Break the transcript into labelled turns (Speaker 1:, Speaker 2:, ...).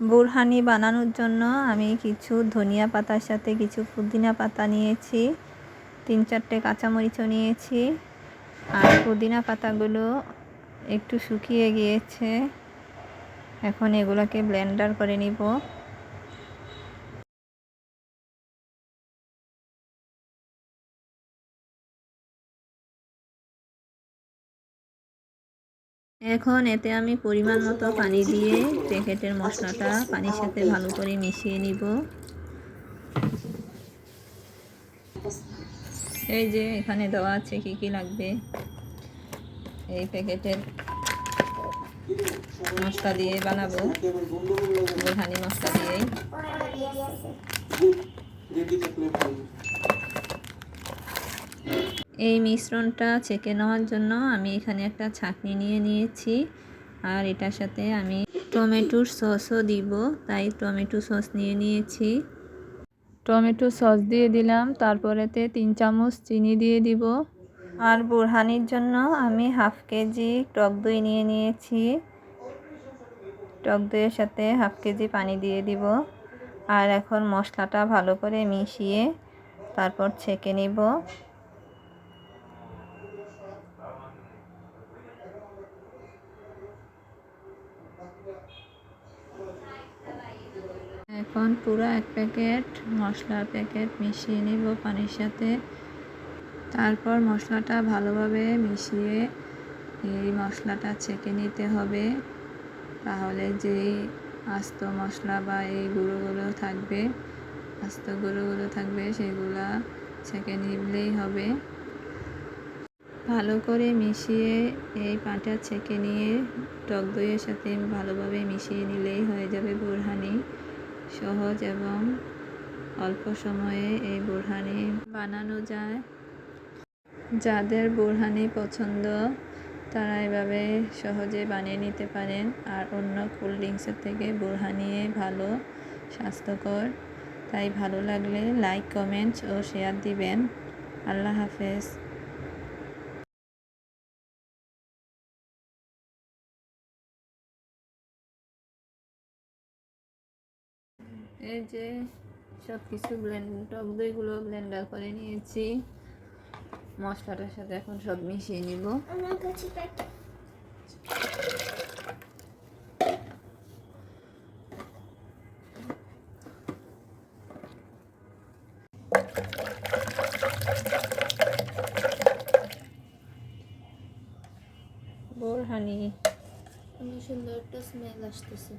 Speaker 1: বুরহানি বানানোর জন্য আমি কিছু ধনিয়া পাতার সাথে কিছু পুদিনা পাতা নিয়েছি, তিন চারটে কাঁচামরিচও নিয়েছি। আর পুদিনা পাতাগুলো একটু শুকিয়ে গিয়েছে। এখন এগুলোকে ব্লেন্ডার করে নিব। এখন এতে আমি পরিমাণ মতো পানি দিয়ে প্যাকেটের মশলাটা পানির সাথে ভালো করে মিশিয়ে নিব। এই যে এখানে দেওয়া আছে কি কি লাগবে? এই প্যাকেটের মশলা দিয়ে বানাবো। বোরহানি মশলা দিয়েই। এই মিশ্রণটা ছেঁকে নেওয়ার জন্য আমি এখানে একটা ছাঁকনি নিয়ে নিয়েছি। আর এটার সাথে আমি টমেটোর সসও দিব, তাই টমেটো সস নিয়ে নিয়েছি। টমেটো সস দিয়ে দিলাম, তারপরেতে তিন চামচ চিনি দিয়ে দিব। আর বুরহানির জন্য আমি হাফ কেজি টক দই নিয়ে নিয়েছি। টক দইয়ের সাথে হাফ কেজি পানি দিয়ে দিব। আর এখন মশলাটা ভালো করে মিশিয়ে তারপর ছেঁকে নিব। এখন পুরো এক প্যাকেট মশলার প্যাকেট মিশিয়ে নিব পানির সাথে। তারপর মশলাটা ভালোভাবে মিশিয়ে এই মশলাটা ছেঁকে নিতে হবে। তাহলে যেই আস্ত মশলা বা এই গুঁড়োগুলো থাকবে, আস্ত গুঁড়োগুলো থাকবে সেগুলা ছেঁকে নিলেই হবে। ভালো করে মিশিয়ে এই পাটা ছেঁকে নিয়ে টক দইয়ের সাথে ভালোভাবে মিশিয়ে নিলেই হয়ে যাবে বুরহানি সহজ এবং অল্প সময়ে এই বুরহানি বানানো যায়। যাদের বুরহানি পছন্দ, তারা এভাবে সহজে বানিয়ে নিতে পারেন। আর অন্য কোল্ড ড্রিঙ্কসের থেকে বুরহানি ভালো, স্বাস্থ্যকর। তাই ভালো লাগলে লাইক কমেন্ট ও শেয়ার দিবেন। আল্লাহ হাফেজ। এই যে সব কিছু ব্লেন্ড টক দইগুলো ব্লেন্ডার করে নিয়েছি। মশলাটার সাথে এখন সব মিশিয়ে নিব।
Speaker 2: আমার কাছে সুন্দর একটা স্মেল আসতেছে।